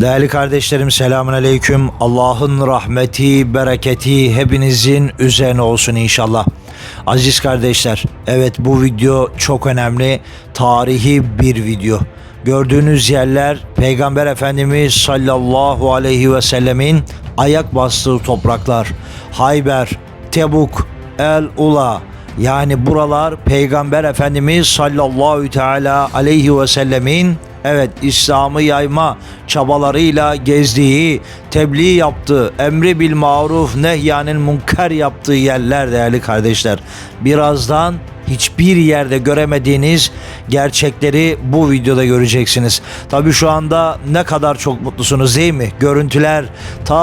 Değerli kardeşlerim selamun aleyküm. Allah'ın rahmeti, bereketi hepinizin üzerine olsun inşallah. Aziz kardeşler, evet bu video çok önemli, tarihi bir video. Gördüğünüz yerler Peygamber Efendimiz sallallahu aleyhi ve sellemin ayak bastığı topraklar. Hayber, Tebuk, El Ula, yani buralar Peygamber Efendimiz sallallahu teala aleyhi ve sellemin evet İslam'ı yayma çabalarıyla gezdiği, tebliğ yaptığı, emri bil maruf nehyanil münker yaptığı yerler değerli kardeşler. Birazdan hiçbir yerde göremediğiniz gerçekleri bu videoda göreceksiniz. Tabii şu anda ne kadar çok mutlusunuz değil mi? Görüntüler ta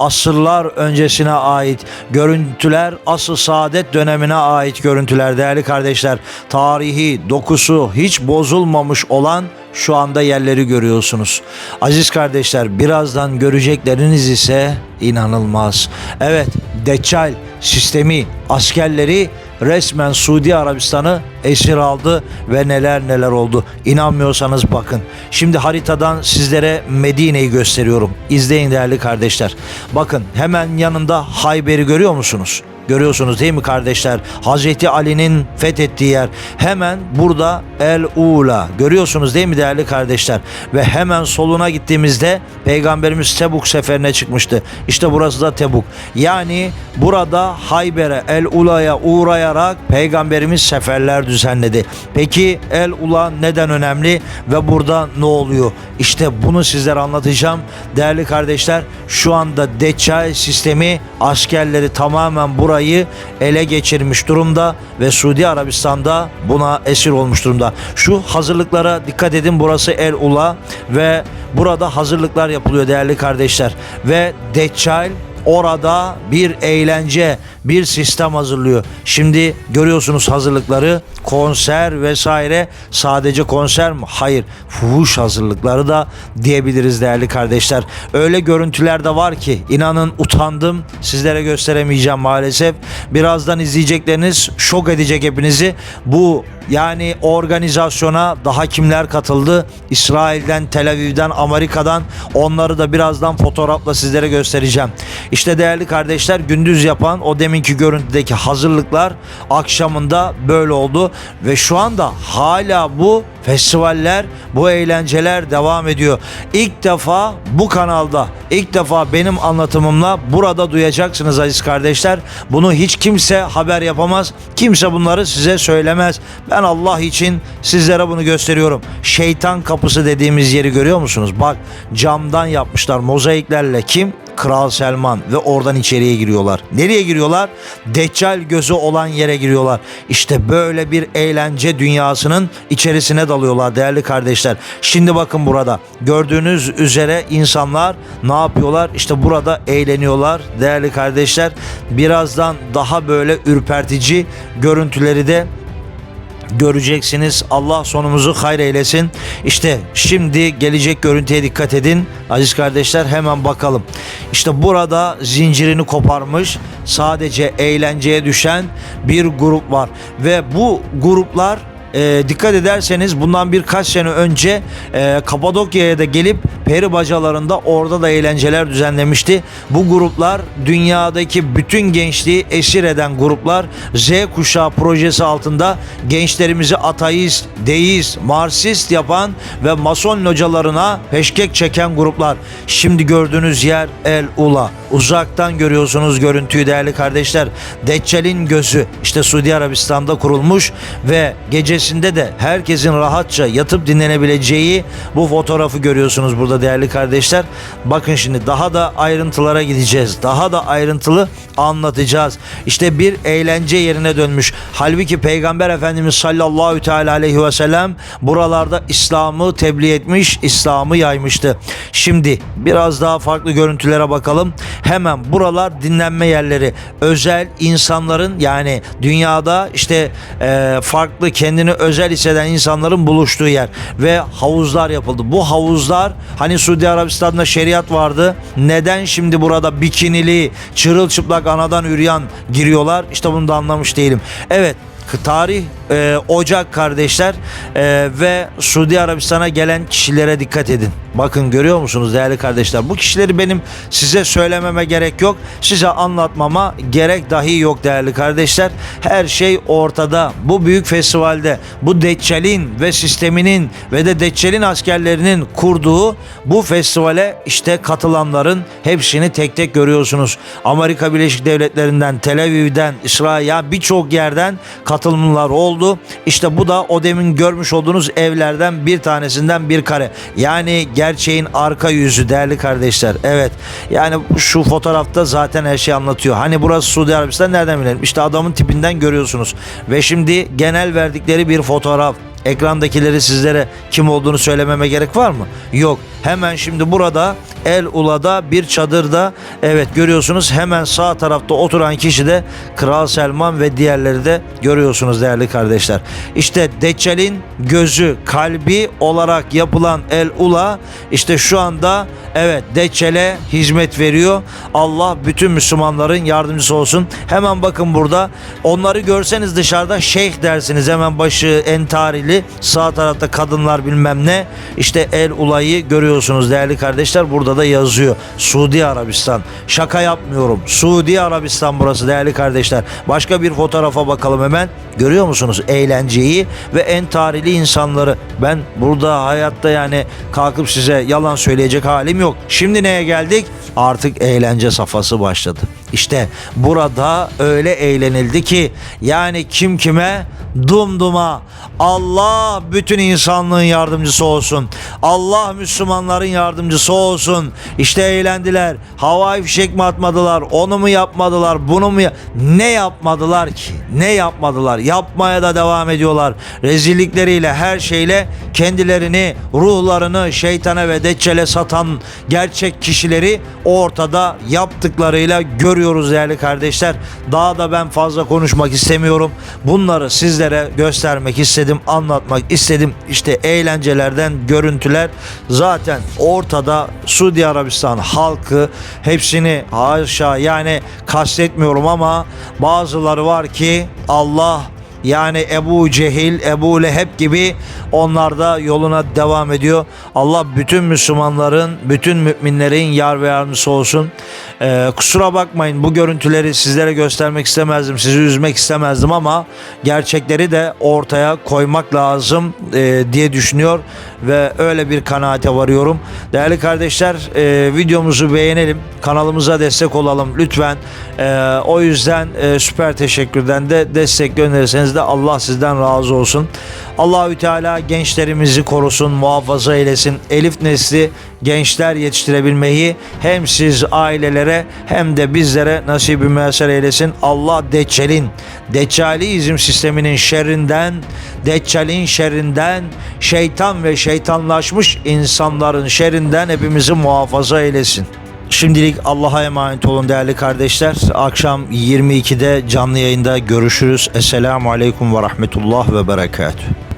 asırlar öncesine ait görüntüler asıl saadet dönemine ait görüntüler değerli kardeşler. Tarihi dokusu hiç bozulmamış olan şu anda yerleri görüyorsunuz. Aziz kardeşler birazdan görecekleriniz ise inanılmaz. Evet Deccal sistemi askerleri resmen Suudi Arabistan'ı esir aldı ve neler neler oldu. İnanmıyorsanız bakın. Şimdi haritadan sizlere Medine'yi gösteriyorum. İzleyin değerli kardeşler. Bakın hemen yanında Hayber'i görüyor musunuz? Görüyorsunuz değil mi kardeşler? Hazreti Ali'nin fethettiği yer. Hemen burada El Ula. Görüyorsunuz değil mi değerli kardeşler? Ve hemen soluna gittiğimizde Peygamberimiz Tebuk seferine çıkmıştı. İşte burası da Tebuk. Yani burada Hayber'e El Ula'ya uğrayarak Peygamberimiz seferler düzenledi. Peki El Ula neden önemli ve burada ne oluyor? İşte bunu sizlere anlatacağım. Değerli kardeşler şu anda Deccal sistemi askerleri tamamen burayı ele geçirmiş durumda ve Suudi Arabistan'da buna esir olmuş durumda. Şu hazırlıklara dikkat edin burası El Ula ve burada hazırlıklar yapılıyor değerli kardeşler ve Deccal orada bir eğlence, bir sistem hazırlıyor. Şimdi görüyorsunuz hazırlıkları, konser vesaire. Sadece konser mi? Hayır. Fuhuş hazırlıkları da diyebiliriz değerli kardeşler. Öyle görüntüler de var ki inanın utandım. Sizlere gösteremeyeceğim maalesef. Birazdan izleyecekleriniz şok edecek hepinizi. Bu yani organizasyona daha kimler katıldı? İsrail'den, Tel Aviv'den, Amerika'dan onları da birazdan fotoğrafla sizlere göstereceğim. İşte değerli kardeşler gündüz yapan o deminki görüntüdeki hazırlıklar akşamında böyle oldu. Ve şu anda hala bu festivaller, bu eğlenceler devam ediyor. İlk defa bu kanalda, ilk defa benim anlatımımla burada duyacaksınız aziz kardeşler. Bunu hiç kimse haber yapamaz. Kimse bunları size söylemez. Ben Allah için sizlere bunu gösteriyorum. Şeytan kapısı dediğimiz yeri görüyor musunuz? Bak camdan yapmışlar mozaiklerle. Kim? Kral Selman ve oradan içeriye giriyorlar. Nereye giriyorlar? Deccal gözü olan yere giriyorlar. İşte böyle bir eğlence dünyasının içerisine dalıyorlar değerli kardeşler. Şimdi bakın burada gördüğünüz üzere insanlar ne yapıyorlar? İşte burada eğleniyorlar değerli kardeşler. Birazdan daha böyle ürpertici görüntüleri de göreceksiniz. Allah sonumuzu hayır eylesin. İşte şimdi gelecek görüntüye dikkat edin. Aziz kardeşler hemen bakalım. İşte burada zincirini koparmış sadece eğlenceye düşen bir grup var. Ve bu gruplar e, dikkat ederseniz bundan birkaç sene önce e, Kapadokya'ya da gelip peri bacalarında orada da eğlenceler düzenlemişti. Bu gruplar dünyadaki bütün gençliği esir eden gruplar Z kuşağı projesi altında gençlerimizi ateist, deist, marsist yapan ve mason localarına peşkek çeken gruplar. Şimdi gördüğünüz yer El Ula. Uzaktan görüyorsunuz görüntüyü değerli kardeşler. Deccal'in gözü işte Suudi Arabistan'da kurulmuş ve gecesinde de herkesin rahatça yatıp dinlenebileceği bu fotoğrafı görüyorsunuz burada değerli kardeşler. Bakın şimdi daha da ayrıntılara gideceğiz. Daha da ayrıntılı anlatacağız. İşte bir eğlence yerine dönmüş. Halbuki Peygamber Efendimiz sallallahu teala aleyhi ve sellem buralarda İslam'ı tebliğ etmiş, İslam'ı yaymıştı. Şimdi biraz daha farklı görüntülere bakalım. Hemen buralar dinlenme yerleri. Özel insanların yani dünyada işte e, farklı kendini özel hisseden insanların buluştuğu yer ve havuzlar yapıldı. Bu havuzlar hani Suudi Arabistan'da şeriat vardı. Neden şimdi burada bikinili, çırılçıplak anadan üryan giriyorlar? İşte bunu da anlamış değilim. Evet tarih e, ocak kardeşler E, ve Suudi Arabistan'a gelen kişilere dikkat edin. Bakın görüyor musunuz değerli kardeşler? Bu kişileri benim size söylememe gerek yok. Size anlatmama gerek dahi yok değerli kardeşler. Her şey ortada. Bu büyük festivalde bu Deccal'in ve sisteminin ve de Deccal'in askerlerinin kurduğu bu festivale işte katılanların hepsini tek tek görüyorsunuz. Amerika Birleşik Devletleri'nden, Tel Aviv'den, İsrail'e birçok yerden katılımlar oldu. İşte bu da o demin görmüş olduğunuz evlerden bir tanesinden bir kare. Yani gerçeğin arka yüzü değerli kardeşler. Evet. Yani şu fotoğrafta zaten her şey anlatıyor. Hani burası Suudi Arabistan nereden bilelim? İşte adamın tipinden görüyorsunuz. Ve şimdi genel verdikleri bir fotoğraf. Ekrandakileri sizlere kim olduğunu söylememe gerek var mı? Yok. Hemen şimdi burada El Ula'da bir çadırda evet görüyorsunuz hemen sağ tarafta oturan kişi de Kral Selman ve diğerleri de görüyorsunuz değerli kardeşler. İşte Deccal'in gözü kalbi olarak yapılan El Ula işte şu anda evet Deccal'e hizmet veriyor. Allah bütün Müslümanların yardımcısı olsun. Hemen bakın burada onları görseniz dışarıda şeyh dersiniz hemen başı entarili sağ tarafta kadınlar bilmem ne işte El Ula'yı görüyorsunuz değerli kardeşler burada da yazıyor. Suudi Arabistan. Şaka yapmıyorum. Suudi Arabistan burası değerli kardeşler. Başka bir fotoğrafa bakalım hemen. Görüyor musunuz eğlenceyi ve entarili insanları? Ben burada hayatta yani kalkıp size yalan söyleyecek halim yok. Şimdi neye geldik? Artık eğlence safhası başladı. İşte burada öyle eğlenildi ki yani kim kime? Dumduma Allah bütün insanlığın yardımcısı olsun. Allah Müslümanların yardımcısı olsun. İşte eğlendiler. Havai fişek mi atmadılar? Onu mu yapmadılar? Bunu mu ne yapmadılar ki? Ne yapmadılar? Yapmaya da devam ediyorlar. Rezillikleriyle her şeyle kendilerini, ruhlarını şeytana ve deccale satan gerçek kişileri ortada yaptıklarıyla görüyoruz değerli kardeşler. Daha da ben fazla konuşmak istemiyorum. Bunları sizlere göstermek istedim, anlatmak istedim. İşte eğlencelerden görüntüler zaten ortada Suudi Arabistan halkı hepsini haşa yani kastetmiyorum ama bazıları var ki Allah yani Ebu Cehil, Ebu Leheb gibi onlar da yoluna devam ediyor. Allah bütün Müslümanların, bütün müminlerin yar ve yardımcısı olsun. Ee, kusura bakmayın bu görüntüleri sizlere göstermek istemezdim, sizi üzmek istemezdim ama gerçekleri de ortaya koymak lazım e, diye düşünüyor ve öyle bir kanaate varıyorum. Değerli kardeşler e, videomuzu beğenelim, kanalımıza destek olalım lütfen. E, o yüzden e, süper teşekkürden de destek gönderirseniz de Allah sizden razı olsun. Allahü Teala gençlerimizi korusun, muhafaza eylesin. Elif nesli gençler yetiştirebilmeyi hem siz ailelere hem de bizlere nasip-i müyesser eylesin. Allah Deccal'in, Deccalizm sisteminin şerrinden, Deccal'in şerrinden, şeytan ve şeytanlaşmış insanların şerrinden hepimizi muhafaza eylesin. Şimdilik Allah'a emanet olun değerli kardeşler. Akşam 22'de canlı yayında görüşürüz. Esselamu Aleyküm ve Rahmetullah ve Berekatuhu.